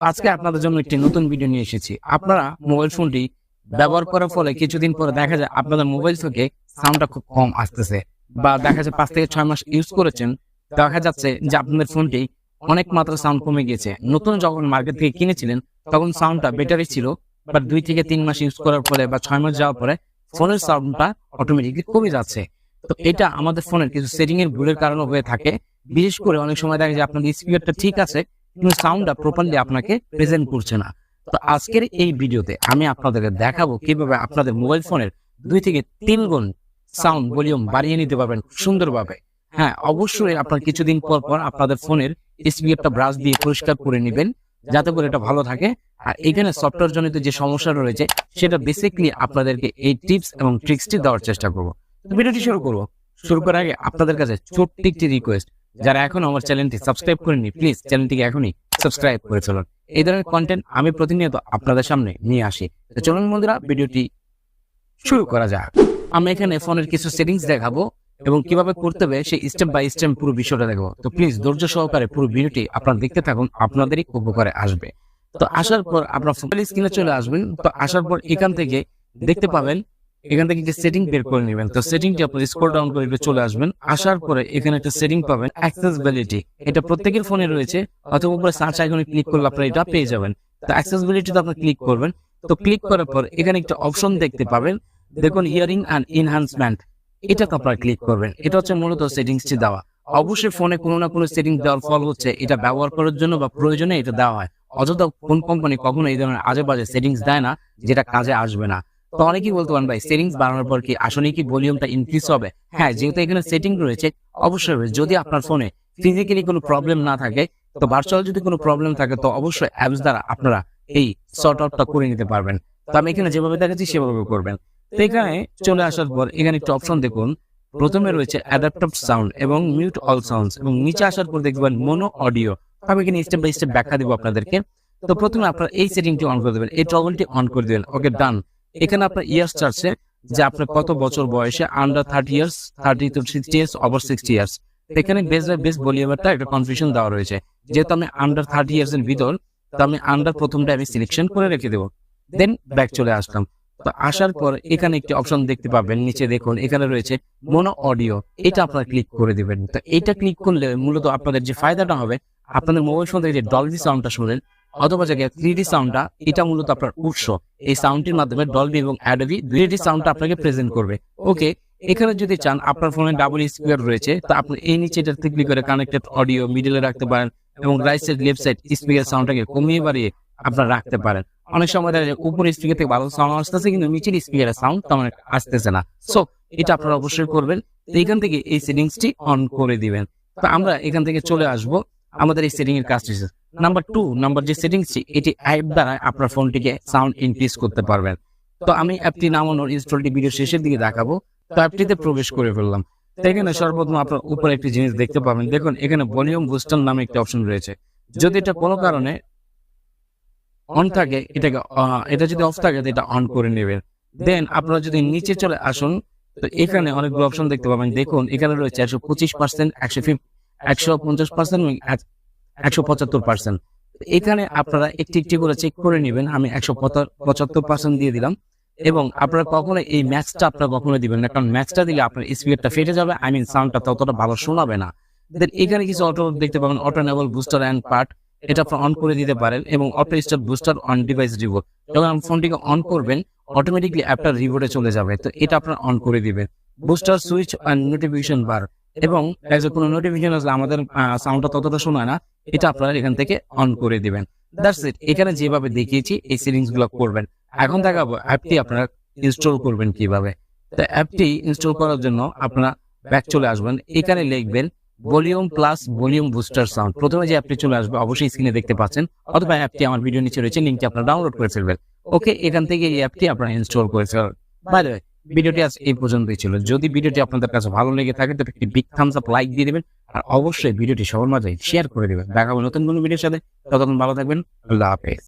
আজকে আপনাদের জন্য একটি নতুন ভিডিও নিয়ে এসেছি। আপনারা মোবাইল ফোনটি ব্যবহার করার ফলে কিছুদিন পরে দেখা যায় আপনাদের মোবাইল থেকে সাউন্ডটা খুব কম আসতেছে বা দেখা যায় পাঁচ থেকে ছয় মাস ইউজ করেছেন, দেখা যাচ্ছে যে আপনাদের ফোনটি অনেক মাত্রা সাউন্ড কমে গিয়েছে। নতুন যখন মার্কেট থেকে কিনেছিলেন, তখন সাউন্ডটা বেটারই ছিল বাট দুই থেকে তিন মাস ইউজ করার পরে বা ছয় মাস যাওয়ার পরে ফোনের সাউন্ডটা অটোমেটিকলি কমে যাচ্ছে। তো এটা আমাদের ফোনের কিছু সেটিং এর ভুলের কারণে হয়ে থাকে। বিশেষ করে অনেক সময় দেখা যায় আপনাদের স্পিকারটা ঠিক আছে সাউন্ডটা প্রপারলি আপনাকে প্রেজেন্ট করছে না। তো আজকের এই ভিডিওতে আমি আপনাদেরকে দেখাবো কীভাবে আপনাদের মোবাইল ফোনের দুই থেকে তিন গুণ সাউন্ড ভলিউম বাড়িয়ে নিতে পারবেন সুন্দরভাবে। হ্যাঁ অবশ্যই আপনার কিছুদিন পর পর আপনাদের ফোনের স্পিকারটা ব্রাশ দিয়ে পরিষ্কার করে নেবেন, যাতে করে এটা ভালো থাকে। আর এখানে সফটওয়্যার জনিত যে সমস্যা রয়েছে, সেটা বেসিকলি আপনাদেরকে এই টিপস এবং ট্রিক্সটি দেওয়ার চেষ্টা করব। ভিডিওটি শুরু করব। শুরু করার আগে আপনাদের কাছে ছোট্ট একটি রিকোয়েস্ট যারা এখন আমার চ্যানেলটি সাবস্ক্রাইব করেনি প্লিজ চ্যানেলটিকে এখনই সাবস্ক্রাইব করে চলুন এই ধরনের কন্টেন্ট আমি প্রতিনিয়ত আপনাদের সামনে নিয়ে আসি। তো চলুন বন্ধুরা ভিডিওটি শুরু করা যাক। আমি এখানে ফোনের কিছু সেটিংস দেখাবো এবং কীভাবে করতে হবে সেই স্টেপ বাই স্টেপ পুরো বিষয়টা দেখব। তো প্লিজ ধৈর্য সহকারে পুরো ভিডিওটি আপনারা দেখতে থাকুন আপনাদেরই উপকারে আসবে। তো আসার পর আপনার মোবাইল স্ক্রিনে চলে আসবেন। তো আসার পর এখান থেকে দেখতে পাবেন এখান থেকে যে সেটিং বের করে নেবেন। তো সেটিংটি আপনি স্ক্রল ডাউন করে একটু চলে আসবেন। আসার পরে এখানে একটা সেটিং পাবেন অ্যাক্সেসিবিলিটি এটা প্রত্যেকের ফোনে রয়েছে, অথবা উপরে সার্চ আইকনে ক্লিক করলে আপনারা এটা পেয়ে যাবেন। তো অ্যাক্সেসিবিলিটিতে আপনি ক্লিক করবেন। তো ক্লিক করার পর এখানে একটা অপশন দেখতে পাবেন, দেখুন হিয়ারিং অ্যান্ড এনহান্সমেন্ট এটা তো আপনারা ক্লিক করবেন। এটা হচ্ছে মূলত সেটিংসটি দেওয়া। অবশ্যই ফোনে কোনো না কোনো সেটিং দেওয়ার ফল হচ্ছে, এটা ব্যবহার করার জন্য বা প্রয়োজনে এটা দেওয়া হয়। অযথা কোন কোম্পানি কখনো এই ধরনের আজে বাজে সেটিংস দেয় না, যেটা কাজে আসবে না। তো অনেকেই বলতে পারেন, ভাই বাড়ানোর পর কি আসলে কি ভলিউমটা ইনক্রিজ হবে? হ্যাঁ যেহেতু এখানে সেটিং রয়েছে, অবশ্যই। যদি আপনার ফোনে ফিজিক্যালি কোনো প্রবলেম না থাকে, তো ভার্চুয়াল যদি কোনো প্রবলেম থাকে, তো অবশ্যই অ্যাপস দ্বারা আপনারা এই আউটটা করে নিতে পারবেন। তো আমি এখানে যেভাবে দেখাচ্ছি, সেভাবে করবেন। তো এখানে চলে আসার পর এখানে একটা অপশন দেখুন। প্রথমে রয়েছে অ্যাডাপ্টিভ সাউন্ড এবং মিউট অল সাউন্ডস এবং নিচে আসার পর দেখবেন মোনো অডিও আমি এখানে স্টেপ বাই স্টেপ ব্যাখ্যা দেবো আপনাদেরকে। তো প্রথমে আপনারা এই সেটিংটি অন করে দেবেন। এই টগলটি অন করে দেবেন। ওকে ডান এখানে আপনার ইয়ার্স চার্জে যে আপনার কত বছর বয়সে under thirty years thirty to sixty years over sixty years এখানে বেস বাই বেস ভলিউমেরটা একটা কনফিউশন দেওয়া রয়েছে। যেহেতু আমি আন্ডার থার্টি ইয়ার্স এর ভিতর তো আমি আন্ডার প্রথমটা আমি সিলেকশন করে রেখে দেবো। দেন ব্যাক চলে আসলাম। তো আসার পর এখানে একটি অপশন দেখতে পাবেন। নিচে দেখুন এখানে রয়েছে মোনো অডিও এটা আপনারা ক্লিক করে দিবেন তো এটা ক্লিক করলে মূলত আপনাদের যে ফায়দাটা হবে আপনাদের মোবাইল ফোন থেকে যে ডলবি সাউন্ডটা শুনেন অথবা জায়গায় থ্রি ডি সাউন্ডটা এটা মূলত আপনার উৎস। এই সাউন্ডটির মাধ্যমে ডলবি এবং অ্যাডবি দুই ডি সাউন্ডটা আপনাকে প্রেজেন্ট করবে। ওকে এখানে যদি চান আপনার ফোনে ডাবল স্পিকার রয়েছে, তো আপনি এই নিচে এটাতে ক্লিক করে কানেক্টেড অডিও মিডিলে রাখতে পারেন এবং right side left side speaker সাউন্ডটাকে কমিয়ে বাড়িয়ে আপনারা রাখতে পারেন। অনেক সময় দেখা যায় উপরে স্পিকার থেকে ভালো সাউন্ড আসতেছে, কিন্তু নিচের স্পিকারের সাউন্ড তেমন আসতেছে না। সো এটা আপনারা অবশ্যই করবেন। তো এখান থেকে এই সেটিংসটি অন করে দিবেন। তো আমরা এখান থেকে চলে আসব। আমাদের এই সেটিং এর কাজটি নাম্বার টু নাম্বার যে সেটিংসটি এটি অ্যাপ দ্বারা আপনার ফোনটিকে সাউন্ড ইনক্রিজ করতে পারবেন। তো আমি অ্যাপটি নামানোর ইনস্টলটি ভিডিও শেষের দিকে দেখাবো। তো অ্যাপটিতে প্রবেশ করে ফেললাম। এখানে সর্বপ্রথম আপনার উপরে একটি জিনিস দেখতে পাবেন। দেখুন এখানে ভলিউম বুস্টার নামে একটি অপশন রয়েছে। যদি এটা কোনো কারণে অন থাকে এটাকে এটা যদি অফ থাকে এটা অন করে নেবেন। দেন আপনারা যদি নিচে চলে আসুন তো এখানে অনেকগুলো অপশন দেখতে পাবেন দেখুন এখানে রয়েছে একশো পঁচিশ পার্সেন্ট একশো একশো পঞ্চাশ পার্সেন্ট একশো পঁচাত্তর পার্সেন্ট। এখানে আপনারা একটি একটি করে চেক করে নেবেন, আমি একশো পঁচাত্তর পার্সেন্ট দিয়ে দিলাম। এবং আপনারা কখনো এই ম্যাচটা আপনারা কখনো দিবেন না, কারণ ম্যাক্সটা দিলে আপনার স্পিকারটা ফেটে যাবে আই মিন সাউন্ডটা ততটা ভালো শোনাবে না। দেন এখানে কিছু অটো দেখতে পাবেন auto enable booster and part এটা আপনারা অন করে দিতে পারেন এবং auto start booster on device reboot যখন ফোনটিকে অন করবেন অটোমেটিকলি অ্যাপটা রিবোটে চলে যাবে, তো এটা আপনারা অন করে দিবেন। Booster switch and notification bar এবং কোনো নোটিফিকেশন আসলে আমাদের সাউন্ডটা ততটা শোনায় না এটা আপনারা এখান থেকে অন করে দিবেন। দ্যাটস ইট এখানে যেভাবে দেখিয়েছি এই সেটিংসগুলো করবেন। এখন দেখাবো অ্যাপটি আপনারা ইনস্টল করবেন কীভাবে। তো অ্যাপটি ইনস্টল করার জন্য আপনারা ব্যাক চলে আসবেন। এখানে লিখবেন volume plus volume booster sound প্রথমে যে অ্যাপটি চলে আসবে অবশ্যই স্ক্রিনে দেখতে পাচ্ছেন। অথবা অ্যাপটি আমার ভিডিও নিচে রয়েছে লিঙ্কটি আপনারা ডাউনলোড করে ফেলবেন। ওকে এখান থেকে এই অ্যাপটি আপনারা ইনস্টল করে ফেলবেন। বাই দ্য ভিডিওটি আজ এই পর্যন্তই ছিল। যদি ভিডিওটি আপনাদের কাছে ভালো লেগে থাকে তবে একটি বিগ থামস আপ লাইক দিয়ে দেবেন, আর অবশ্যই ভিডিওটি সবার মাঝে শেয়ার করে দেবেন। দেখা হবে নতুন কোনো ভিডিওর সাথে। ততক্ষণ ভালো থাকবেন। আল্লাহ হাফেজ।